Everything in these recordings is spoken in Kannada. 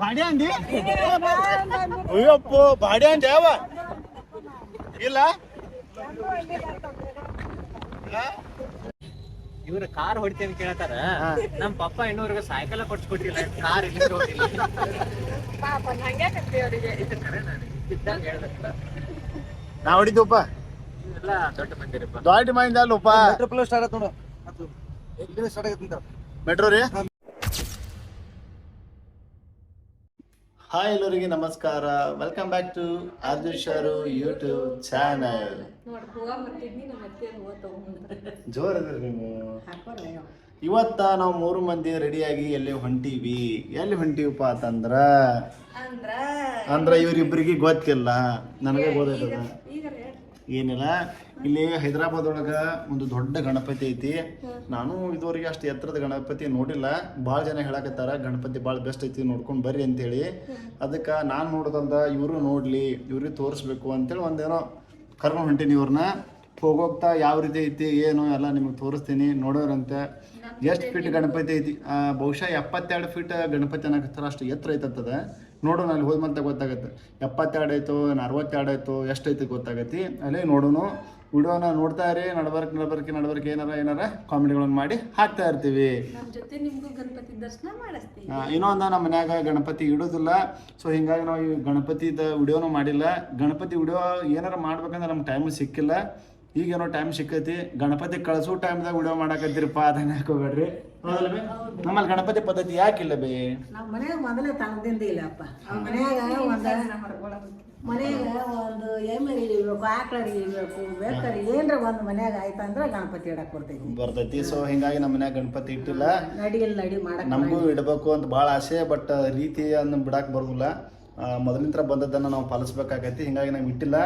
ಬಾಡಿ ಅಂದಿ? ಅಯ್ಯಪ್ಪ ಬಾಡಿ ಅಂದ ಯಾವ? ಇಲ್ಲ? ಇವ್ರ ಕಾರ್ ಹೊಡಿತೇನೆ ಕೇಳ್ತಾರ. ನಮ್ ಪಪ್ಪ ಇನ್ನೂರ್ಗ ಸಾಯಕಲ್ ಕೊಡ್ಸ್ಕೊಟ್ಟಿಲ್ಲ ಕಾರ್ ಇಲ್ಲಿ. ನಾ ಹೊಡಿದ ಇವೆಲ್ಲ ದೊಡ್ಡ ಮಂದಿರಪ್ಪ. ದೊಡ್ಡ ಮಂದಿ ಅಲ್ಲಪ್ಪ ಮೆಟ್ರೋ ಸ್ಟಾರ್ಟ್ ಆಯ್ತು ನೋಡು. ಮೆಟ್ರೋ ರೀ? ಹಾಯ್ ಎಲ್ಲರಿಗೆ ನಮಸ್ಕಾರ. ವೆಲ್ಕಮ್ ಬ್ಯಾಕ್ ಟು ಆರ್ಜುಷರು ಯೂಟ್ಯೂಬ್ ಚಾನಲ್ ಜೋರ್ ನೀವು? ಇವತ್ತ ನಾವು ಮೂರು ಮಂದಿ ರೆಡಿಯಾಗಿ ಎಲ್ಲಿ ಹೊಂಟೀವಿ? ಎಲ್ಲಿ ಹೊಂಟೀವಪ್ಪ ಅಂತಂದ್ರ? ಅಂದ್ರ ಅಂದ್ರ ಇವ್ರಿಬ್ರಿಗೆ ಗೊತ್ತಿಲ್ಲ. ನನಗೆ ಗೊತ್ತಿಲ್ಲ ಏನಿಲ್ಲ? ಇಲ್ಲಿ ಹೈದರಾಬಾದ್ ಒಳಗ ಒಂದು ದೊಡ್ಡ ಗಣಪತಿ ಐತಿ. ನಾನು ಇದುವರೆಗೆ ಅಷ್ಟು ಎತ್ತರದ ಗಣಪತಿ ನೋಡಿಲ್ಲ. ಭಾಳ ಜನ ಹೇಳಕತ್ತಾರ, ಗಣಪತಿ ಭಾಳ ಬೆಸ್ಟ್ ಐತಿ ನೋಡ್ಕೊಂಡು ಬರ್ರಿ ಅಂತೇಳಿ. ಅದಕ್ಕೆ ನಾನು ನೋಡೋದಂದ ಇವರು ನೋಡ್ಲಿ, ಇವ್ರಿಗೆ ತೋರಿಸ್ಬೇಕು ಅಂತೇಳಿ ಒಂದೇನೋ ಕರ್ಕೊಂಡು ಹೊಂಟೀನಿ ಇವ್ರನ್ನ ಹೋಗೋಗ್ತಾ ಯಾವ ರೀತಿ ಐತಿ, ಏನು ಎಲ್ಲ ನಿಮಗೆ ತೋರಿಸ್ತೀನಿ. ನೋಡೋರಂತೆ. ಎಷ್ಟು ಫೀಟ್ ಗಣಪತಿ ಐತಿ? ಬಹುಶಃ ಎಪ್ಪತ್ತೆರಡು ಫೀಟ್ ಗಣಪತಿ ಅನ್ನಕತ್ತಾರ, ಅಷ್ಟು ಎತ್ತರ ಐತತ್ತದ ನೋಡೋಣ, ಅಲ್ಲಿ ಹೋದ ಮತ್ತೆ ಗೊತ್ತಾಗತ್ತೆ. ಎಪ್ಪತ್ತೆರಡು ಆಯ್ತು ಅರವತ್ತೆರಡು ಆಯ್ತು ಎಷ್ಟೈತಿ ಗೊತ್ತಾಗತ್ತಿ. ಅಲ್ಲೇ ನೋಡೋಣ ವಿಡಿಯೋನ ನೋಡ್ತಾ ಇರಿ ನಡಬರ್ಕ್ ನಡಬರ್ಕಿ ನಡಬರ್ಕಿ ಏನಾರ ಏನಾರ ಕಾಮಿಡಿಗಳನ್ನು ಮಾಡಿ ಹಾಕ್ತಾ ಇರ್ತೀವಿ. ನಮ್ ಜೊತೆ ನಿಮ್ಗೂ ಗಣಪತಿ ದರ್ಶನ ಮಾಡಿಸ್ತೀವಿ. ಆ, ಇನ್ನೊಂದು ನಮ್ಮ ಮನ್ಯಾಗ ಗಣಪತಿ ಇಡೋದಿಲ್ಲ. ಸೊ ಹಿಂಗಾಗಿ ನಾವು ಈ ಗಣಪತಿದ ವಿಡಿಯೋನು ಮಾಡಿಲ್ಲ. ಗಣಪತಿ ವಿಡಿಯೋ ಏನಾರ ಮಾಡ್ಬೇಕಂದ್ರೆ ನಮ್ಗೆ ಟೈಮ್ ಸಿಕ್ಕಿಲ್ಲ. ಈಗೇನೋ ಟೈಮ್ ಸಿಕ್ಕೈತಿ. ಗಣಪತಿ ಕಳ್ಸೋ ಟೈಮ್ದಾಗ ವಿಡಿಯೋ ಮಾಡಕತ್ತೀರಪ್ಪ ಅದನ್ನ ಹಾಕೋಬೇಡ್ರಿ? ನಮ್ಮಲ್ಲಿ ಗಣಪತಿ ಪದ್ಧತಿ ಯಾಕಿಲ್ಲ ಬೇ? ನಮ್ಮ ಮನೆಯಾಗ ಮೊದಲೇ ತಂದಿಂದ ಇಲ್ಲಪ್ಪ ಮನ್ಯಾಗ ಒಂದ ಎಮ್ಮೆ ಇಳಿಬೇಕು ಆಕಳ ಇಳಿಬೇಕು ಬೇಕಾರೆ ಏನ್ರ ಒಂದು ಮನ್ಯಾಗ ಅಂದ್ರೆ ಗಣಪತಿ ಇಡಕ್ ಬರ್ತೈತಿ. ಬರ್ತೈತಿ ಸೊ ಹಿಂಗಾಗಿ ನಮ್ಮ ಮನ್ಯಾಗ ಗಣಪತಿ ಇಟ್ಟಿಲ್ಲ. ನಡಿಯಲ್ಲಿ ನಡಿ ಮಾಡಕ್ ನಮಗೂ ಇಡಬೇಕು ಅಂತ ಭಾಳ ಆಸೆ ಬಟ್ ರೀತಿಯನ್ನು ಬಿಡಕ್ಕೆ ಬರೋದಿಲ್ಲ. ಮೊದಲಿಂತ್ರ ಬಂದದ್ದನ್ನ ನಾವು ಪಾಲಿಸ್ಬೇಕಾಗೈತಿ. ಹಿಂಗಾಗಿ ನಾವು ಇಟ್ಟಿಲ್ಲ.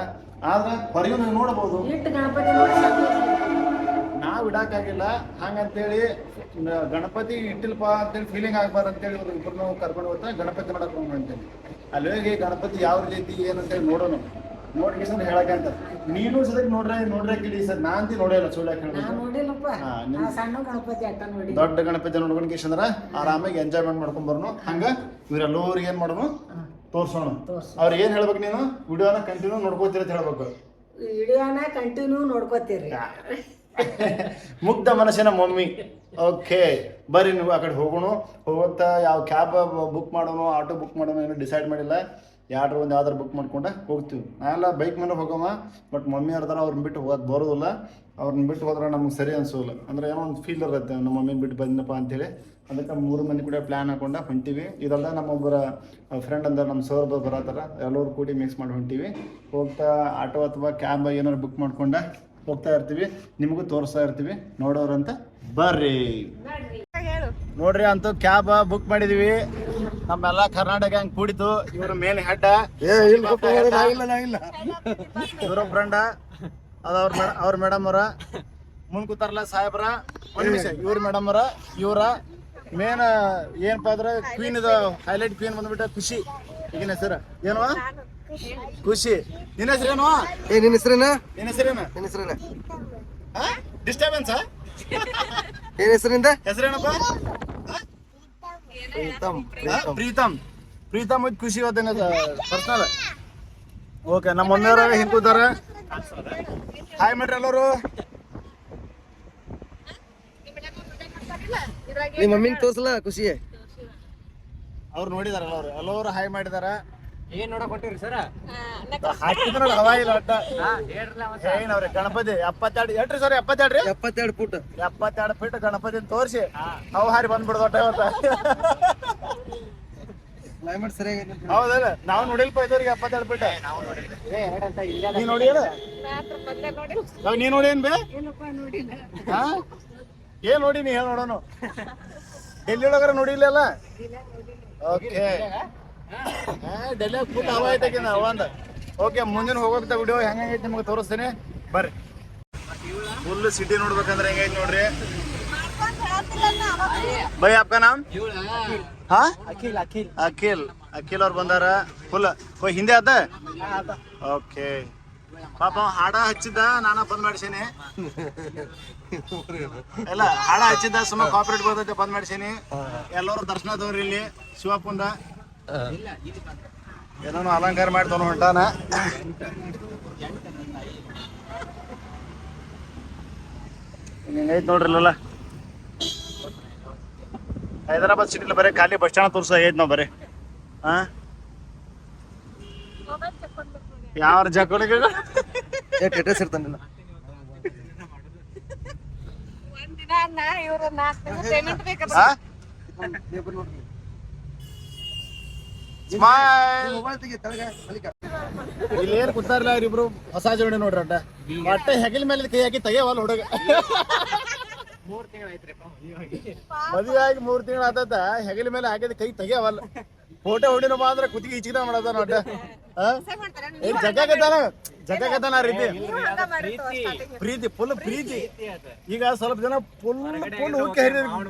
ಆದ್ರೆ ಹೊರಗೆ ನಾವು ನೋಡಬಹುದು. ಇಟ್ಟು ಗಣಪತಿ ನಾವು ಇಡಕ್ಕಾಗಿಲ್ಲ. ಹಂಗಂತೇಳಿ ಗಣಪತಿ ಇಟ್ಟಿಲ್ಪ ಅಂತೇಳಿ ಫೀಲಿಂಗ್ ಆಗ್ಬಾರ್ದು ಅಂತೇಳಿ ಇವ್ರು ಇಬ್ಬರನ್ನು ಕರ್ಕೊಂಡು ಹೋಗ್ತಾ ಗಣಪತಿ ನೋಡಕ್ ಹೋಗೋಣ ಅಂತೇಳಿ. ಅಲ್ಲಿ ಹೋಗಿ ಗಣಪತಿ ಯಾವ ರೀತಿ ಏನಂತೇಳಿ ನೋಡೋಣ. ನೋಡಿ ಸರ್ ಹೇಳಕ್ಕಂತ ನೀನು ಸದಕ್ ನೋಡ್ರೆ ನೋಡ್ರೆ ಕಿಡಿ ಸರ್. ನಾ ಅಂತಿ ನೋಡೇ ಇಲ್ಲ ಸುಳ್ಳು ಯಾಕೆ ನಾ ಹೇಳ್ಬೇಕು ದೊಡ್ಡ ಗಣಪತಿ ನೋಡ್ಕೊಂಡು ಕಿಶಂದ್ರ ಆರಾಮಾಗಿ ಎಂಜಾಯ್ಮೆಂಟ್ ಮಾಡ್ಕೊಂಡ್ ಬರೋಣ. ಹಂಗ ಇವ್ರೆಲ್ಲರಿಗೆ ಏನ್ ಮಾಡೋನು ತೋರ್ಸೋಣ. ಅವ್ರಿಗೆ ಅವ್ರ ಏನ್ ಹೇಳ್ಬೇಕು ನೀನು? ವಿಡಿಯೋನ ಕಂಟಿನ್ಯೂ ನೋಡ್ಕೋತೀರ ಅಂತ ಹೇಳ್ಬೇಕು. ವಿಡಿಯೋನ ಕಂಟಿನ್ಯೂ ನೋಡ್ಕೋತೀರಿ. ಮುಗ್ಧ ಮನಸ್ಸಿನ ಮಮ್ಮಿ. ಓಕೆ ಬರ್ರಿ ನೀವು ಆ ಕಡೆ ಹೋಗೋಣ. ಹೋಗ್ತಾ ಯಾವ ಕ್ಯಾಬ್ ಬುಕ್ ಮಾಡೋಣ ಆಟೋ ಬುಕ್ ಮಾಡೋಣ ಏನೋ ಡಿಸೈಡ್ ಮಾಡಿಲ್ಲ. ಯಾರು ಒಂದು ಯಾವ್ದಾರು ಬುಕ್ ಮಾಡ್ಕೊಂಡು ಹೋಗ್ತೀವಿ. ನಾವೆಲ್ಲ ಬೈಕ್ ಮೇಲೆ ಹೋಗೋಮ ಬಟ್ ಮಮ್ಮಿ ಅವ್ರದಾರ ಅವ್ರನ್ನ ಬಿಟ್ಟು ಹೋಗೋದು ಬರೋದಿಲ್ಲ. ಅವ್ರನ್ನ ಬಿಟ್ಟು ಹೋದ್ರೆ ನಮ್ಗೆ ಸರಿ ಅನ್ಸೋಲ್ಲ ಅಂದ್ರೆ ಏನೋ ಒಂದು ಫೀಲ್ ಇರುತ್ತೆ, ನಮ್ಮ ಮಮ್ಮಿ ಬಿಟ್ಟು ಬಂದಪ್ಪ ಅಂತೇಳಿ. ಅದಕ್ಕೆ ಮೂರು ಮಂದಿ ಕೂಡ ಪ್ಲ್ಯಾನ್ ಹಾಕೊಂಡ ಹೊಂಟೀವಿ. ಇದಲ್ಲ ನಮ್ಮೊಬ್ಬರ ಫ್ರೆಂಡ್ ಅಂದ್ರೆ ನಮ್ಮ ಸರ್ ಬರತ್ತಾರ ಎಲ್ಲರೂ ಕೂಡಿ ಮಿಕ್ಸ್ ಮಾಡಿ ಹೊಂಟೀವಿ. ಹೋಗ್ತಾ, ಆಟೋ ಅಥವಾ ಕ್ಯಾಬ್ ಏನಾರು ಬುಕ್ ಮಾಡ್ಕೊಂಡ ಹೋಗ್ತಾ ಇರ್ತೀವಿ. ನಿಮಗೂ ತೋರಿಸ್ತಾ ಇರ್ತೀವಿ. ನೋಡೋರಂತ. ಬರ್ರಿ. ನೋಡ್ರಿ ಅಂತೂ ಕ್ಯಾಬ್ ಬುಕ್ ಮಾಡಿದೀವಿ. ನಮ್ಮೆಲ್ಲ ಕರ್ನಾಟಕ ಹಂಗ್ ಕೂಡಿತು. ಇವ್ರ ಮೇನ್ ಹೆಡ್ ಇವ್ರ ಫ್ರೆಂಡ ಅದವ್ರ ಅವ್ರ ಮೇಡ ಅವ್ರ ಮೇಡಮ್ ಅವರ. ಮುಂದ್ ಕೂತಾರಲ್ಲ ಸಾಹೇಬ್ರ. ಒಂದ್ ನಿಮಿಷ ಇವ್ರ ಮೇಡಮ್ ಅವರ ಇವರ. ಮೇನ್ ಏನಪ್ಪ ಅಂದ್ರೆ ಕ್ವೀನ್ ಇದು ಹೈಲೈಟ್ ಕ್ವೀನ್ ಬಂದ್ಬಿಟ್ಟ ಖುಷಿ. ಈಗಿನ ಹೆಸರು. ಏನು? ಖುಷಿ. ನಿನ್ನ ಹೆಸರೇನು? ಏ ನಿನ್ನ ಹೆಸರೇನ? ನಿನ್ನ ಹೆಸರೇನು? ನಿನ್ನ ಹೆಸರೇನ? ಡಿಸ್ಟರ್ಬೆನ್ಸ್ ಏನ್ ಹೆಸರಿಂದ? ಹೆಸರೇನಪ್ಪ? ಪ್ರೀತಮ್ ಪ್ರೀತಮ್. ಪ್ರೀತಮ್. ವಿತ್ ಖುಷಿ ಇವತ್ತೇನ ಪರ್ಸನಲ್ ಓಕೆ ನಮ್ಮ ಮಮ್ಮಿಯವರು ಹಿಂಗ್ ಕೂತಾರ. ಹಾಯ್ ಮಾಡ್ರಿ ಎಲ್ಲರೂ. ನಿಮ್ಮ ಮಮ್ಮಿನ ತೋರ್ಸಲ್ಲ ಖುಷಿ ಅವ್ರು ನೋಡಿದಾರಲ್ಲ ಅವ್ರು. ಎಲ್ಲರೂ ಹಾಯ್ ಮಾಡಿದಾರ. ಏನ್ ನೋಡಕ್ ಹೊಂಟಿರಿ ಸರ ಹಾಕಿದ್ರ ಹವಾ ಇಲ್ಲ ಒಟ್ಟ ಹೇಳ್ರಲ್ಲ ಮತ್ತ. ಏನವ್ರಿ ಗಣಪತಿ ಎಪ್ಪತ್ತೆರಡು ಸರ್ ಎಪ್ಪತ್ತೆರಡು ರೀ? ಎಪ್ಪತ್ತೆರಡು ಫುಟ್ ಎಪ್ಪತ್ತೆರಡು ಫೀಟ್ ತೋರಿಸಿ. ಅವು ಹಾರಿ ಬಂದ್ಬಿಡ್ದು ಒಟ್ಟ ಇವತ್ತ. ಕ್ಲೈಮೇಟ್ ಸರಿಯಾಗೈತೆ ಹೌದಲ್ಲ ನಾವು ನೋಡಿಲ್ಪ ಇದ್ದವ್ರಿಗೆ ಎಪ್ಪತ್ತೆರಡು ಫೀಟ್ ನೀ ನೋಡಿ ನೀ ನೋಡಿ ಏನ್ ಬೇ ಏನ್ ನೋಡಿ ನೀ ಹೇಳಿ ನೋಡೋಣ ಡೆಲ್ಲಿ ಒಳಗಾರ ನೋಡಿಲ್ಲ ಓಕೆ. ಡೆಲ್ಲಿ ಫುಲ್ ಹವಾ ಐತೆ ಹವಾ ಅಂದ ಓಕೆ ಮುಂದಿನ ಹೋಗೋಕ್ತ ವಿಡಿಯೋ ಹೆಂಗೈತೆ ನಿಮಗೆ ತೋರಿಸ್ತೀನಿ. ಬರ್ರಿ. ಫುಲ್ ಸಿಟಿ ನೋಡ್ಬೇಕಂದ್ರೆ ಹೆಂಗೈತೆ ನೋಡ್ರಿ. ಬೈ, ಅಪ್ಪ ನಾಮ್ ಹಾ? ಅಖಿಲ್ ಅಖಿಲ್ ಅಖಿಲ್ ಅಖಿಲ್ ಅವ್ರು ಬಂದಾರ. ಫುಲ್ ಹಿಂದೆ ಆತ? ಓಕೆ ಪಾಪ ಹಾಡ ಹಚ್ಚಿದ್ದ, ನಾನ ಬಂದ್ ಮಾಡ್ಸೇನಿ. ಎಲ್ಲ, ಹಾಡ ಹಚ್ಚಿದ್ದ, ಸುಮ್ಮ ಕಾಪರೇಟ್ ಬರ್ತೈತೆ, ಬಂದ್ ಮಾಡ್ಸೇನಿ. ಎಲ್ಲರೂ ದರ್ಶನ ತೋರಿ ಇಲ್ಲಿ, ಶಿವಪ್ಪಂದ. ಏನೋ ಅಲಂಕಾರ ಮಾಡ್ತಾನ ಹೊಂಟಾನ. ಹಿಂಗೈತ್ ನೋಡ್ರಿ ಇಲ್ಲೆಲ್ಲ? ಹೈದರಾಬಾದ್ ಸಿಟಿಲಿ ಬರೀ ಖಾಲಿ ಬಸ್ ಸ್ಟ್ಯಾಂಡ್ ತೋರ್ಸ ಐತ್ ನಾವ್ ಬರೀ. ಹಾ ಯಾವ ಜಕೋಳಿಗೆ ಏ ಟೆಟಸ್ ಇರ್ತಾನಿಲ್ಲ ಇವ್ರ ನಾಲ್ಕು ಪೇಮೆಂಟ್ ಬೇಕಾ? ಹಾ ನೋಡ್ರಿ. ಸ್ಮೈಲ್ ಇಲ್ಲಿ ಏನ್ ಕೂತಾರಲ್ಲ ಇಬ್ರು ಹೊಸ ಜೋಡಿ ನೋಡ್ರಿ ಅಡ್ಡ. ಒಟ್ಟೆ ಹೆಗಲ್ ಮೇಲೆ ಕೈ ಹಾಕಿ ತೆಗಿಯವಲ್ಲ ಹುಡುಗ. ಮದುವೆ ಆಗಿ ಮೂರ್ ತಿಂಗಳು ಆತದ ಹೆಗಲ ಮೇಲೆ ಹಾಕಿದ ಕೈ ತೆಗಿಯವಲ್ಲ ಫೋಟೋ ಹೊಡಿನಪ್ಪ ಅಂದ್ರೆ ಕುತ್ತಿಗೆ ಈಚಿನ ಮಾಡದ ನೋಡ್ಡ ಏನ್ ಜಗ್ಗಾಗತ್ತಾನ ಜಗ್ಗಾಗತ್ತಾನ ಆ ರೀತಿ? ಪ್ರೀತಿ ಫುಲ್ ಪ್ರೀತಿ. ಈಗ ಸ್ವಲ್ಪ ಜನ ಫುಲ್ ಫುಲ್ ಹುಕ್ಕಿ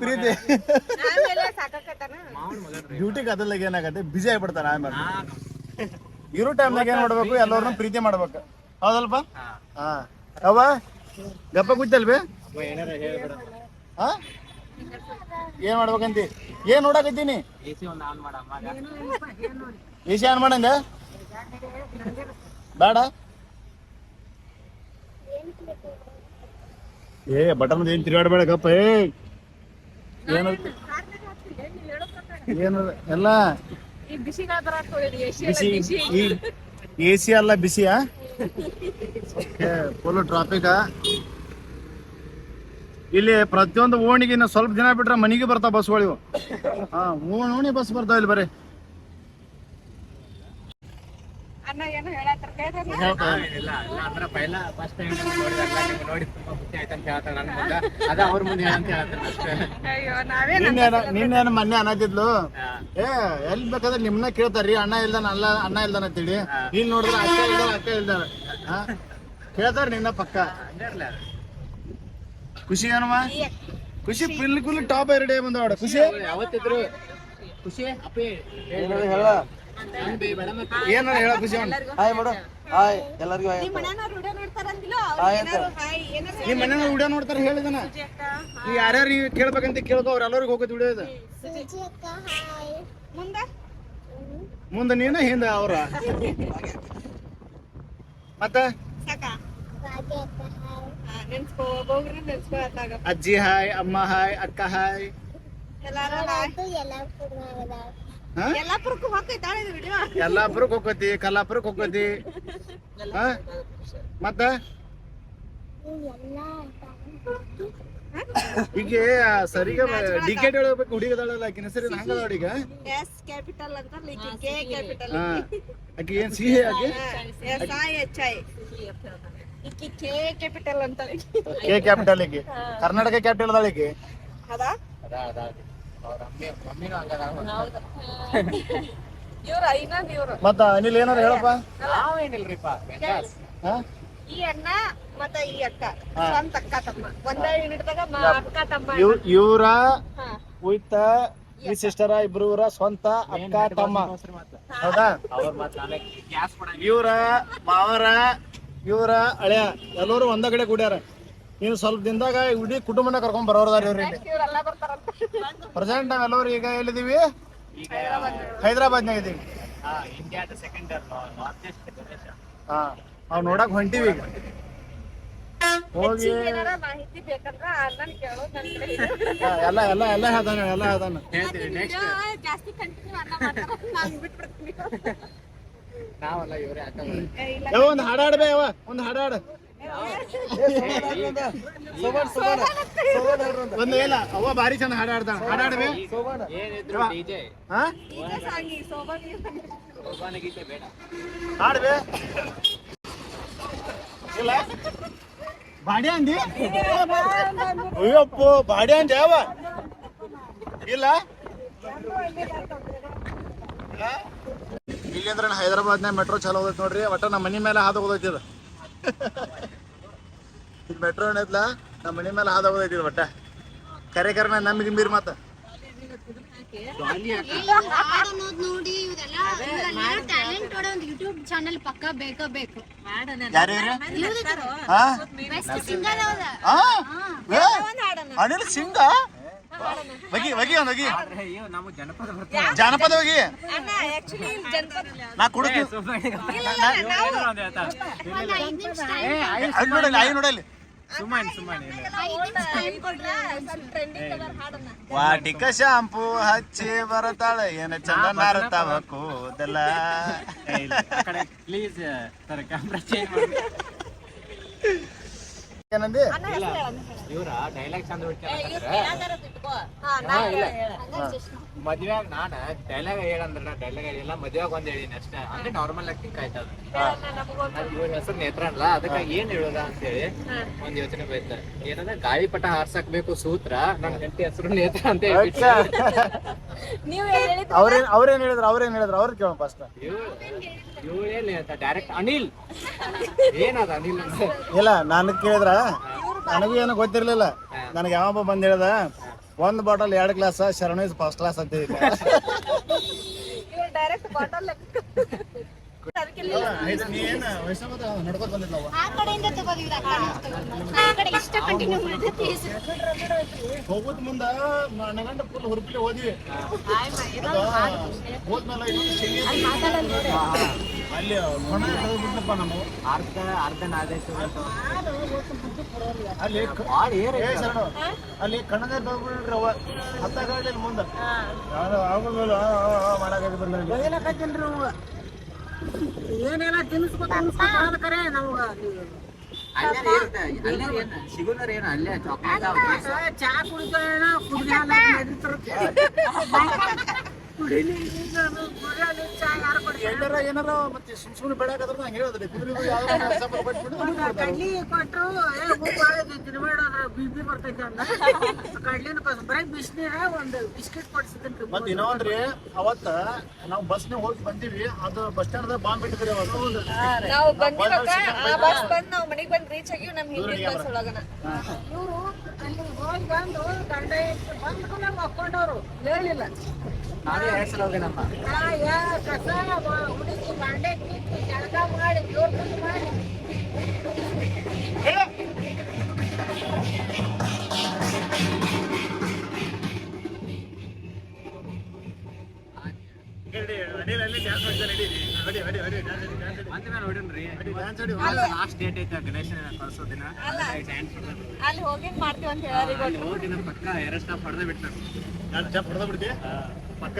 ಪ್ರೀತಿ. ಡ್ಯೂಟಿಗೆ ಅದಲ್ಲಾಗ ಏನಾಗತ್ತೆ? ಬಿಜಿ ಆಗ್ಬಿಡ್ತಾನ ಆಮೇಲೆ ಇರೋ ಟೈಮ್ನಾಗ ಏನ್ ಮಾಡ್ಬೇಕು? ಎಲ್ಲರನ್ನೂ ಪ್ರೀತಿ ಮಾಡ್ಬೇಕು. ಹೌದಲ್ಪ ಹಾ. ಅವ ಗಪ್ಪ ಕೂತಲ್ವೇ ಅಪ್ಪ ಏನಾರ ಹೇಳ್ಬೇಡ. ಹಾ? ಏನ್ ಮಾಡ್ಬೇಕಂತಿ? ಏನ್ ನೋಡಕತ್ತೀನಿ? ಎಸಿ ಆನ್ ಮಾಡಂಗ ಬೇಡ. ಏ ಬಟನ್ ಏನ್ ತಿರುಗಾಡಬೇಡ ಗಪ್ಪ ಏ. ಏನ ಏನ ಎಲ್ಲ. ಬಿಸಿ ಎ ಸಿ ಅಲ್ಲ ಬಿಸಿಯಾ? ಫುಲ್ ಟ್ರಾಫಿಕ್ ಇಲ್ಲಿ ಪ್ರತಿಯೊಂದು ಓಣಿಗೆ ಇನ್ನು ಸ್ವಲ್ಪ ದಿನ ಬಿಟ್ರೆ ಮನೆಗೆ ಬರ್ತಾವ ಬಸ್ಗಳಿವು ಹಾ ಓಣ್ ಓಣಿ ಬಸ್ ಬರ್ತಾವ ಇಲ್ಲಿ ಬರೀ ಅನ್ನ ಏನೋ ಹೇಳತ್ತಾರ ಇಲ್ಲ ಇಲ್ಲ ಅಂದ್ರ ಪೈಲ ಫಸ್ಟ್ ಟೈಮ್ ನೋಡಿದಲ್ಲ ನಿಮ್ಗೆ ನೋಡಿ ತುಂಬಾ ಖುಷಿ ಆಯ್ತು ಅಂತ ಹೇಳ್ತಾಳೆ ನನ್ನ ಮುಂದೆ. ಅದ ಅವ್ರ ಮುಂದೆ ಹೇಳಂತ ಹೇಳ್ತಾನೆ ಅಷ್ಟೇ. ಅಯ್ಯೋ ನಾವೇ ನಿನ್ನೆ ನಿನ್ನೇನು ಮೊನ್ನೆ ಅನ್ನತಿದ್ಲು ಏ ಎಲ್ಲಿ ಬೇಕಾದ್ರೆ ನಿಮ್ನ ಕೇಳ್ತಾರ್ರಿ ಅಣ್ಣ ಇಲ್ದಾನ ಅಲ್ಲ ಅಣ್ಣ ಇಲ್ದಾನ ಅಂತೇಳಿ ಇಲ್ಲಿ ನೋಡಿದ್ರೆ ಅಕ್ಕ ಇಲ್ದ ಅಕ್ಕ ಇಲ್ದಾರ ಕೇಳ್ತಾರ ನಿನ್ನ ಪಕ್ಕ. ಖುಷಿ ಏನಮ್ಮ? ಖುಷಿ ಫುಲ್ ಫುಲ್ ಟಾಪ್ ಎರಡೇ ಬಂದವಾಡ ಖುಷಿ? ಯಾವತ್ತಿದ್ರು? ಖುಷಿ? ಅಪ್ಪಿ ಏನಾರ ಹೇಳ ಏನಾರ ಹೇಳ ಖುಷಿ ಹಾಯ್ ಮಾಡು ಹಾಯ್ ಎಲ್ಲರಿಗೂ ಹಾಯ್. ನಿಮ್ಮ ಮನೆ ವಿಡಿಯೋ ನೋಡ್ತಾರೆ ಹೇಳಿದನ? ನೀವು ಯಾರ್ಯಾರು ನೀವು ಕೇಳ್ಬೇಕಂತ ಕೇಳ್ಕೊ ಅವ್ರ ಎಲ್ಲರಿಗೂ ಹೋಗೋದು ವಿಡಿಯೋ ಇದೆ. ಮುಂದ? ಮುಂದೆ ನೀನ ಹಿಂದ ಅವ್ರ. ಮತ್ತ? ಅಜ್ಜಿ ಹಾಯ್ ಅಮ್ಮ ಹಾಯ್ ಅಕ್ಕ ಹಾಯ್. ಯಲ್ಲಾಪುರಕ್ಕೆ ಹೋಗ್ಕೋತಿ ಕಲ್ಲಾಪುರಕ್ಕೆ ಹೋಗ್ಕೋತಿ. ಹಾ? ಮತ್ತ? ಈಗ ಸರಿಗ ಡಿಕೆಟ್ ಹೇಳ್ಬೇಕು ಹುಡುಗದಾಳಲ್ಲ ಆಕಿನ ಸರಿ ಹಂಗದ ಹುಡುಗ ಎಸ್ ಕ್ಯಾಪಿಟಲ್ ಅಂತ ಕೆ ಕ್ಯಾಪಿಟಲ್. ಆಕಿ ಏನ್ ಸಿಹಿ ಆಕಿ? S I H I. ಇಕ್ಕಿ ಕೆ ಕ್ಯಾಪಿಟಲ್ ಅಂತ. ಕೆ ಕ್ಯಾಪಿಟಲ್ ಆಕಿ ಕರ್ನಾಟಕ ಕ್ಯಾಪಿಟಲ್ ಅದಾಳ ಅದ ಅದ ಇವ್ರ ಇನ್ನೊಂದು ಇವ್ರು ಮತ್ತ ಅನಿಲ್ ಏನಾರ ಹೇಳಪ್ಪ? ನಾವೇನಿಲ್ರಿಪ್ಪ? ಬೆಂಗಾಸ್ ಹಾ? ಈ ಅಣ್ಣ ಮತ್ತ ಈ ಅಕ್ಕ. ಸ್ವಂತ ಅಕ್ಕ ತಮ್ಮ. ಒಂದೇ ಯೂನಿಟ್ದಾಗ ಅಕ್ಕ ತಮ್ಮ ಇವ್ ಇವ್ರ. ವಿತ್ ಈ ಸಿಸ್ಟರ ಇಬ್ರು ಇವ್ರ ಸ್ವಂತ ಅಕ್ಕ ತಮ್ಮ. ಹೌದಾ? ಅವ್ರ ಮತ್ತ ನಾಳೆ ಗ್ಯಾಸ್ ಕೊಡ ಇವ್ರ ಮಾವರ ಇವ್ರ ಅಳೆಯ ಎಲ್ಲರೂ ಒಂದ ಕಡೆ ಕೂಡ್ಯಾರ. ಇನ್ನು ಸ್ವಲ್ಪ ದಿನದಾಗ ಇಡೀ ಕುಟುಂಬನ ಕರ್ಕೊಂಡ್ ಬರೋರ್ದಾರ ಇವ್ರು ಪ್ರೆಸೆಂಟ್ ನಾವ್ ಎಲ್ಲರೂ ಈಗ ಎಲ್ಲಿದೀವಿ ಈಗ ಹೈದರಾಬಾದ್ನಾಗ ಇದೀವಿ. ಹಾ ಈಸ್ಟ್ ಪ್ರದೇಶ ಹಾ ನಾವ್ ನೋಡಕ್ ಹೊಂಟಿವಿ ಈಗ. ಹೋಗಿ ಏನಾರ ಮಾಹಿತಿ ಬೇಕಂದ್ರ ಅಣ್ಣನ್ ಕೇಳು ನನ್ ಕಡೆ. ಎಲ್ಲ ಎಲ್ಲ ಎಲ್ಲ ಹೇಳ್ತಾನೆ ಎಲ್ಲ ಹೇಳ್ತಾನೆ. ಒಂದ್ ಹಾಡ ಹಾಡ್ಬೇ ಯಾವ ಒಂದ್ ಹಾಡ. ಹೇಳ್ರಿ ಇಲ್ಲ ಅವ ಭಾರಿ ಹಾಡ ಹಾಡ್ಬೇ ಬೇಡ ಅಂದಿ ಅಯ್ಯಪ್ಪ ಬಾಡಿ ಅಂದ ಯಾವ ಇಲ್ಲ ಮೆಟ್ರೋ ಚಲೋ ಹೋದೈತಿ ನೋಡ್ರಿ, ಒಟ್ಟ ನಮ್ಮ ಮನಿ ಮೇಲೆ ಹಾದು ಹೋದೈತಿ ಇದು. ಇದು ಮೆಟ್ರೋ ಏನೈತ್ಲ ನಮ್ಮ ಮನೆ ಮೇಲೆ ಹಾದ ಹೋದೈತಿ ಇದು ಒಟ್ಟ ಕರೆ ಕರೆ ನಮ್ಗೆ ನಿಂಬಿರಿ ಮಾತ ಒಂದು ಅನಿಲ್ ಸಿಂಗ? ಆದ್ರೆ ಅಯ್ಯೋ ನಮಗೆ ಜನಪದ ಹೋಗಿ ನಾ ಆಕ್ಚುಲಿ ಐ ನಾ ಕೊಡ್ತೀನಿ ಒಂದ್ ಸುಮ್ಮನೆ ಸುಮ್ಮನೆ ವಾಟಿಕ ಶಾಂಪು ಹಚ್ಚಿ ಬರತಾಳ ಏನ ಚಂದ ನಾರತಾವ ಕೂದಲ ಪ್ಲೀಸ್ ಸರ್ ಕ್ಯಾಮ್ರಾ ಚೇಂಜ್ ಮಾಡಿ. ಏನಂದಿ? ಇವ್ರ ಡೈಲಾಗ್ ಚಂದ ಹೇಳ ಮದ್ವೆಯಾಗ ನಾನ ಡೈಲಾಗ್ ಹೇಳಂದ್ರ ಡೈಲಾಗ್ ಹೇಳಿಲ್ಲ ಮದ್ವೆಯಾಗ ಒಂದ್ ಹೇಳಿನಿ ಅಷ್ಟೇ. ಅಂದ್ರೆ ನಾರ್ಮಲ್ ಆಗಿ ಕಾಯ್ತದ ಆಯ್ತದ ಇವ್ರ ಹೆಸರು ನೇತ್ರ ಅಲ್ಲ ಅದಕ್ಕೆ ಏನ್ ಹೇಳೋದ ಅಂತೇಳಿ ಒಂದ್ ಯೋಚನೆ ಬೈತ ಏನಂದ್ರೆ ಗಾಳಿಪಟ ಹಾರ್ಸಕ್ ಬೇಕು ಸೂತ್ರ ನನ್ ಹೆಂಡತಿ ಹೆಸರು ನೇತ್ರ ಅಂತ ಹೇಳಿ ಅವ್ರೇನ್ ಅವ್ರೇನ್ ಹೇಳಿದ್ರು ಅವ್ರೇನ್ ಹೇಳಿದ್ರು ಅವ್ರ ಕೇಳ ಫಸ್ಟ್ ಇವಳೇನ್ ಡೈರೆಕ್ಟ್ ಅನಿಲ್. ಏನದ ಅನಿಲ್ ಅಂತ? ಇಲ್ಲ ನಾನು ಕೇಳಿದ್ರ ನನಗೂ ಏನು ಗೊತ್ತಿರ್ಲಿಲ್ಲ. ನನಗೆ ಯಾವೊಬ್ಬ ಬಂದ್ ಹೇಳ್ದ ಒಂದ್ ಬಾಟಲ್ ಎರಡ್ ಗ್ಲಾಸ್ ಶರಣ ಫಸ್ಟ್ ಕ್ಲಾಸ್ ಅಂತ ಹೇಳಿದ್ದೆ. ಕಂಟಿನ್ಯೂ ಮಾಡಿದ್ರೆ ಪ್ಲೀಸ್ ಹೋಗುದ್ ಮುಂದ ಮನೆಗಂಡ ಫುಲ್ ಹುರುಪಿಲಿ ಹೋದ್ವಿ. ಹೋದ್ಮೇಲೆ ಇನ್ನೊಂದು ಅಲ್ಲಿ ಹೊಣ ಬಿಟ್ನಪ್ಪ ನಾವು ಅರ್ಧ ಅರ್ಧ ನಾದೇಶ ಅಲ್ಲಿ ಶರಣು, ಅಲ್ಲಿ ಕಣ್ಣದೇ ಬರ್ಬಿಡ್ರಿ ಅವ. ಹತ್ತ ಗಾಡಿ ಮುಂದ. ಏನೆಲ್ಲ ತಿನ್ಸ್ಕೊತ ತಿನ್ಸ್ಕೊತ ಕರೆ ನಮ್ಗ ಸಿಗೋದ್ರ ಏನ ಅಲ್ಲೇ ಚಾಕ್ಲೇಟ್ ಎಲ್ಲಾರ ಏನಾರ ಮತ್ತೆ ಸುಮ್ ಸುಮ್ಮನೆ ಬೆಳಗಾದ್ರ ನಂಗೆ ಹೇಳಿದ್ರಿ ಕುದುರೆ. ಕಡ್ಲಿ ಕೊಟ್ರು ಏ ಹೂ ಬಾಳೈತಿ ತಿನ್ಬೇಡ ಅದ್ರ ಬಿ ಪಿ ಬರ್ತೈತಿ ಅಂದ. ಕಡ್ಲಿನ ಬರೀ ಬಿಸಿನೀರ ಒಂದು ಬಿಸ್ಕಿಟ್ ಕೊಡ್ಸಿದ್ರಿ ಮತ್ ಇನ್ನೊಂದ್ರಿ ಅವತ್ತ ನಾವು ಬಸ್ನಾಗ ಹೋಗಿ ಬಂದೀವಿ ಅದು ಬಸ್ ಸ್ಟ್ಯಾಂಡ್ ಬಾಂಬ್ ಬಿಟ್ಟಿದ್ರಿ ಅವತ್ತು ನಾವು ಬಂದಿವಾಗ ಆ ಬಸ್ ಬಂದ್ ನಾವು ಮನೆಗ್ ಬಂದ್ ರೀಚ್ ಆಗಿವ್ ನಮ್ ಹಿಂದಿನ ಬಸ್ ಒಳಗನ. ಇವರು ಅಲ್ಲಿ ಹೋಗಿ ಬಂದು ಗಂಡ ಹೆಂಡ್ತಿ ಬಂದ್ ಕೂಡ ಮಕ್ಕೊಂಡವ್ರು ಹೇಳಿಲ್ಲ ನಾನೇ ಎರಡ್ ಸಲ ಹೋಗ್ಯಾನಪ್ಪ ಆ, ಯಾ ಕಸ ಹುಡುಗಿ ಬಾಂಡೆ ಕಿತ್ತಿ ಜಳಕ ಮಾಡಿ ಜೋರ್ ಮಾಡಿ. ಮತ್ತೆ ನಾನು ನೋಡಿನ್ರಿ ಲಾಸ್ಟ್ ಡೇಟ್ ಐತೆ ಗಣೇಶನ ಕಳ್ಸೋ ದಿನ. ಅಲ್ಲಿ. ಹೋಗಿ ಮಾಡ್ತೀವಿ ಅಂತ ಹೇಳಿ ಪಕ್ಕ ಎರಡ್ ಸ್ಟಾಪ್ ಹೊಡೆದ ಬಿಟ್ಟು ಹೊಡೆದ ಬಿಡ್ತಿ ಪಕ್ಕ.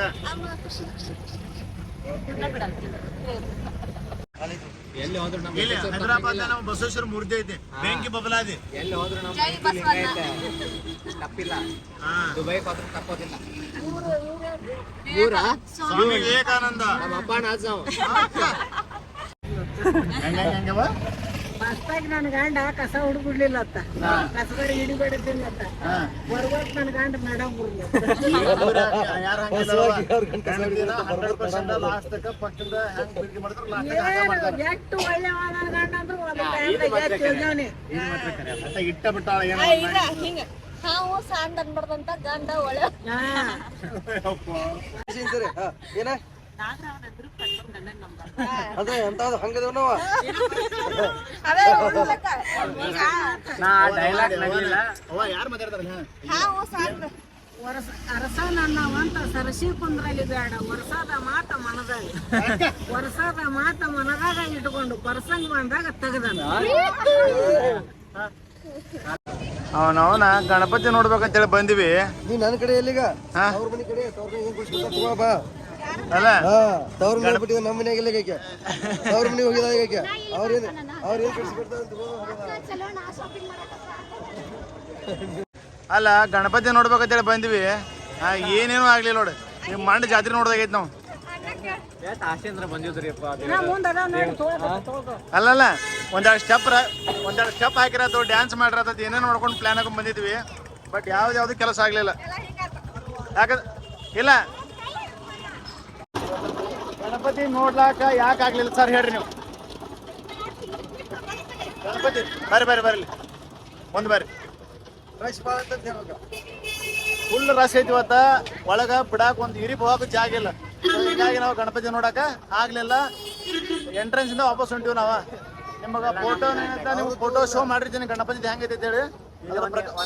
ಎಲ್ಲಿ ಹೈದರಾಬಾದ್ ನಮ್ಮ ಬಸವೇಶ್ವರ ಮೂರ್ತಿ ಐತಿ. ಬೆಂಕಿ ಬಬಲಾದಿ. ಎಲ್ಲಿ ಹೋದ್ರು ನಮ್ಮ ತಪ್ಪಿಲ್ಲ. ದುಬೈ ಹೋದ್ರು ತಪ್ಪೋದಿಲ್ಲ. ಸ್ವಾಮಿ ವಿವೇಕಾನಂದ. ನಮ್ಮ ಅಪ್ಪ ನಾವು. ಹೆಂಗ ಹೆಂಗವ ಮಸ್ತಾಗಿ ನನ್ನ ಗಂಡ ಕಸ ಹುಡುಗಿಡ್ಲಿಲ್ಲ ಅತ್ತ. ಕಸಬರಿ ಹಿಡಿಬೇಡದಿಲ್ಲ ಅತ್ತ. ಬರ್ಬೇಕು ನನ್ನ ಗಂಡ ಮೇಡಮ್ ಯಾರು ಹಂಗಿಲ್ಲ ಹಂಡ್ರೆಡ್ ಪರ್ಸೆಂಟ್ ಲಾಸ್ಟ್ ತಕ್ಕ ಪಕ್ಕದ ಹೆಂಗ್ ಬಿಡ್ಗಿ ಮಾಡ್ತಾರ. ಲಾಸ್ಟ್ ಎಷ್ಟು ಒಳ್ಳೆ ನನ್ನ ಗಂಡ ಅಂದ್ರೆ ಇಟ್ಟ ಬಿಟ್ಟಾಳ ಏನೋ ಇದ ಹಿಂಗ. ಹಾವು ಸಾಂದ್ ಅನ್ಬಾರ್ದಂತ ಗಂಡ ಒಳ್ಳೆ ಏನ? ಅದೇ ಎಂತಾದ್ರು ಹಂಗದೇವ್ ನಾವ. ಅದೇ ಹುಡುಗಕ್ಕ. ನಾ ಡೈಲಾಗ್ ನಗಿಲ್ಲ. ಅವ ಯಾರು ಸರಸಿ ಕುಂದ್ರಲ್ಲಿ ಬೇಡ. ವರ್ಷದ ಮಾತ ಮನದಾಗ. ವರ್ಷದ ಮಾತ ಮನದಾಗ ಇಟ್ಕೊಂಡು ಪರ್ಸಂಗ್ ಬಂದಾಗ ತೆಗದನ. ಅವನವನ ಗಣಪತಿ ನೋಡ್ಬೇಕಂತೇಳಿ ಬಂದಿವಿ. ನೀ ನನ್ನ ಕಡೆ ಎಲ್ಲಿಗ? ಹಾ? ಅವ್ರ ಮನೆ ಕಡೆ ತವ್ರ ಮನೆ ಏನ್ ಬಾ. ಅಲ್ಲ? ಹಾ ತವ್ರ ಮನೆ ಬಿಟ್ಟಿದ ನಮ್ಮ ಮನೆಗೆ ಇಲ್ಲ ಈಗ ತವ್ರ ಮನೆಗೆ ಹೋಗಿದ ಈಗ ಅವ್ರೇನ್ ಅವ್ರ ಏನ್ ಕಳ್ಸಿಕೊಡ್ತಾರ ಅಂತ ಹೋಗೋದ. ಚಲೋ ನಾ ಶಾಪಿಂಗ್ ಮಾಡಕ್ಕೆ ಅಲ್ಲ ಗಣಪತಿ ನೋಡ್ಬೇಕಂತೇಳಿ ಬಂದ್ವಿ. ಆ, ಏನೇನು ಆಗ್ಲಿಲ್ಲ ನೋಡಿ. ಈ ಮಂಡ ಜಾತ್ರೆ ನೋಡ್ದಾಗೈತಿ ನಾವು ಅಲ್ಲಲ್ಲ ಒಂದೆರಡು ಸ್ಟೆಪ್ ಒಂದೆರಡು ಸ್ಟೆಪ್ ಹಾಕಿರತ್ತೋ ಡ್ಯಾನ್ಸ್ ಮಾಡಿರತ್ತ ಏನೇನು ನೋಡ್ಕೊಂಡು ಪ್ಲಾನ್ ಹಾಕೊಂಡ್ ಬಂದಿದ್ವಿ. ಬಟ್ ಯಾವ್ದು ಯಾವ್ದು ಕೆಲಸ ಆಗ್ಲಿಲ್ಲ. ಯಾಕಂದ್ರೆ ಇಲ್ಲ ಗಣಪತಿ ನೋಡ್ಲಾಕ ಯಾಕೆ ಆಗ್ಲಿಲ್ಲ ಸರ್ ಹೇಳ್ರಿ ನೀವು? ಗಣಪತಿ ಬರ್ರಿ ಬರ್ರಿ ಬರ್ರಿ. ಒಂದು ಬರ್ರಿ. ರಶ್ ಬಾಳ ಅಂತ ಹೇಳ್ಬೇಕ. ಫುಲ್ ರಶ್ ಐತಿ ಇವತ್ತ. ಒಳಗ ಬಿಡಾಕ ಒಂದ್ ಹಿರಿ ಹೋಗಕ್ ಜಾಗ ಇಲ್ಲ. ಹೀಗಾಗಿ ನಾವು ಗಣಪತಿ ನೋಡಾಕ ಆಗ್ಲಿಲ್ಲ. ಎಂಟ್ರೆನ್ಸ್ ಇಂದ ವಾಪಸ್ ಹೊಂಟಿವಿ ನಾವ. ನಿಮಗ ಫೋಟೋ ನೀವು ಫೋಟೋ ಶೋ ಮಾಡಿರ್ತೀನಿ. ಗಣಪತಿ ಹೆಂಗೈತಿ ಅಂತ ಹೇಳಿ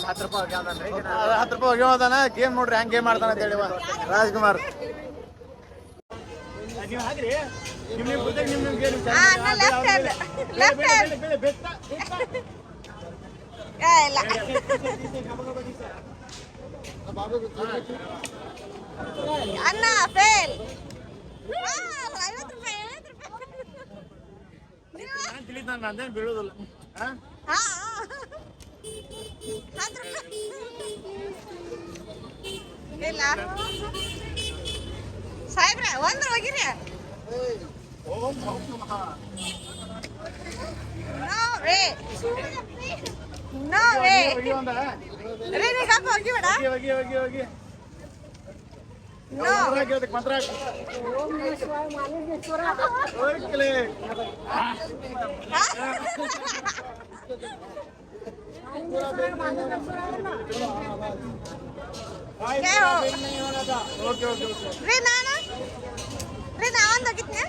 ಹತ್ತು ರೂಪಾಯಿ ಹತ್ತು ರೂಪಾಯಿ ಹೋಗ್ಯಾವದಾನ ಗೇಮ್ ನೋಡ್ರಿ ಹೆಂಗ್ ಗೇಮ್ ಮಾಡ್ತಾನೆ ಅಂತ ಹೇಳಿ ಇವ. ರಾಜ್ಕುಮಾರ್. ನೀವು ಹಾಕ್ರಿ ನಿಮ್ ನಿಮ್ ಗುರ್ತಕ್ಕೆ ನಿಮ್ ನಿಮ್ game ಹಾ ನಾ ಲೆಫ್ಟ್ ಹ್ಯಾಂಡ್ ಲೆಫ್ಟ್ ಹ್ಯಾಂಡ್ ಬೇಡ, ಬೇಡ, ಬೇಡ. ಏ ಇಲ್ಲ. ಅಣ್ಣ ಫೇಲ್ ಐವತ್ತು ರೂಪಾಯಿ ಐವತ್ತು ರೂಪಾಯಿ. ನೀವು ನಾನ್ ತಿಳಿದ್ ನಾನ್ ಬೀಳೋದಿಲ್ಲ. ಹಾ? ಹಾ ಹತ್ತು ರೂಪಾಯಿ. ಇಲ್ಲ ಸಾಹೇಬ್ರೆ ಒಂದು ಹೋಗಿರಿ ಓಂ ಭೌಂ ನಮಃ. ನೋ ವೇ ನೋ ವೇ ಹೋಗಿ ಒಂದ. ರೀ ನೀ ಕಪ್ಪ ಹೋಗಿ ಬೇಡ ಹೋಗಿ, ಹೋಗಿ, ಹೋಗಿ, ಹೋಗಿ. ನೋ ಮಂತ್ರ ಹಾಕಿ ಅದಕ್ಕೆ ಮಂತ್ರ ಹಾಕಿ. ಹೋಗ್ಲಿ. ಜೈ ಹೋ ಓಕೆ ಓಕೆ ಓಕೆ ರೀ ಹೋಗಿದ್ನೆ.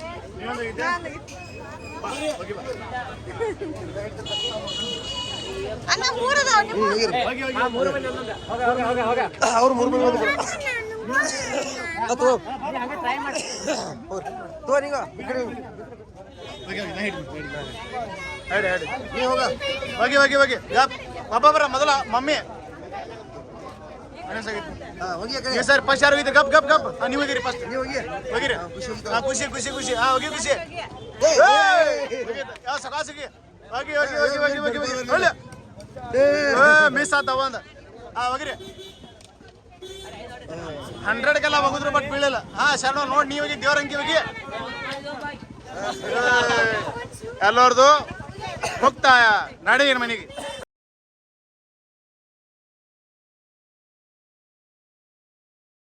ನಿಮ್ಮ ಅವ್ರು ಮೂರು ಮಂದಿ ಬಂದ್ರು ತೋ ಹೋಗಿ, ಹೋಗಿ, ನಾ ಹಿಡ್ತೀನಿ, ಹಿಡ್ತೀನಿ. ಹಿಡಿ, ಹಿಡಿ. ನೀ ಹೋಗ. ಹೋಗಿ ಒಬ್ಬೊಬ್ಬರ ಮೊದಲ ಮಮ್ಮಿ. ಗಣೇಶ ಆಗಿತ್ತು. ಹಾ ಹೋಗಿ ಆ ಕಡೆ. ಸರ್ ಫಸ್ಟ್ ಯಾರು ಹೋಗಿದ್ರಿ? ಗಪ್ ಗಪ್ ಗಪ್. ನೀವು ಹೋಗಿರಿ ಫಸ್ಟ್ ನೀ ಹೋಗಿ. ಹೋಗಿರಿ. ಹಾ, ಖುಷಿ ಖುಷಿ ಖುಷಿ ಖುಷಿ. ಹಾ ಹೋಗಿ ಖುಷಿ. ಯಾವ ಸಕಾಸಿಗೆ ಹೋಗಿ. ಹೋಗಿ ಹೋಗಿ ಹೋಗಿ ಹೋಗಿ ಹೋಗಿ ಒಳ್ಳೆ. ಮಿಸ್ ಆತವ ಅಂದ. ಹಾ ಹೋಗಿರಿ. ಹಂಡ್ರೆಡ್ಗೆಲ್ಲ ಹೋಗಿದ್ರು ಬಟ್ ಬೀಳಲ್ಲ. ಹಾ ಶರಣ ನೋಡಿ ನೀವು ಹೋಗಿ ದೇವ್ರಂಗಿ ಹೋಗಿ ಎಲ್ಲರದು ಮುಕ್ತಾಯ. ಏನು ಮನೆಗೆ